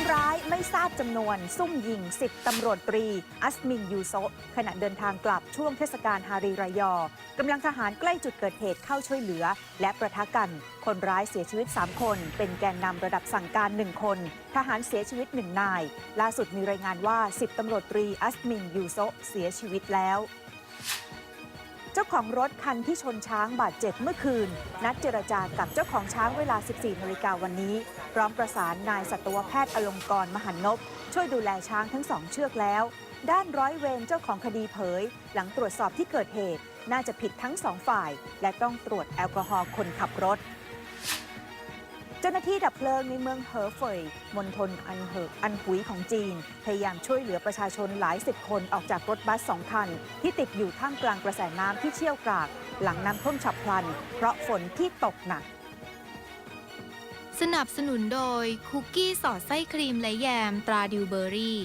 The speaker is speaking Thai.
คนร้ายไม่ทราบจำนวน ซุ่มยิง 10ตำรวจตรี อัสมินยูโซขณะเดินทางกลับช่วงเทศกาลฮารีรายอกำลังทหารใกล้จุดเกิดเหตุเข้าช่วยเหลือ และประทะกัน คนร้ายเสียชีวิต 3 คน เป็นแกนนำระดับสั่งการ 1 คน ทหารเสียชีวิต 1 นาย ล่าสุดมีรายงานว่า 10ตำรวจตรีอัสมินยูโซเสียชีวิตแล้ว เจ้าของรถคันที่ชนช้างบาดเจ็บเมื่อคืน นัดเจรจากับเจ้าของช้างเวลา 14นาฬิกาวันนี้ พร้อมประสานนายสัตวแพทย์อลงกรณ์มหันนบช่วยดูแลช้างทั้งสองเชือกแล้ว ด้านร้อยเวรเจ้าของคดีเผย หลังตรวจสอบที่เกิดเหตุ น่าจะผิดทั้งสองฝ่าย และต้องตรวจแอลกอฮอล์คนขับรถ น้าที่ดับเพลิงในเมืองเหอเฟยมณฑลอันเหออันหุยของจีน พยายามช่วยเหลือประชาชนหลายสิบคนออกจากรถบัสสองคัน ที่ติดอยู่ท่ามกลางกระแสน้ำที่เชี่ยวกราก หลังน้ำท่วมฉับพลัน เพราะฝนที่ตกหนัก สนับสนุนโดยคุกกี้สอดไส้ครีมและแยมตราดิวเบอรี่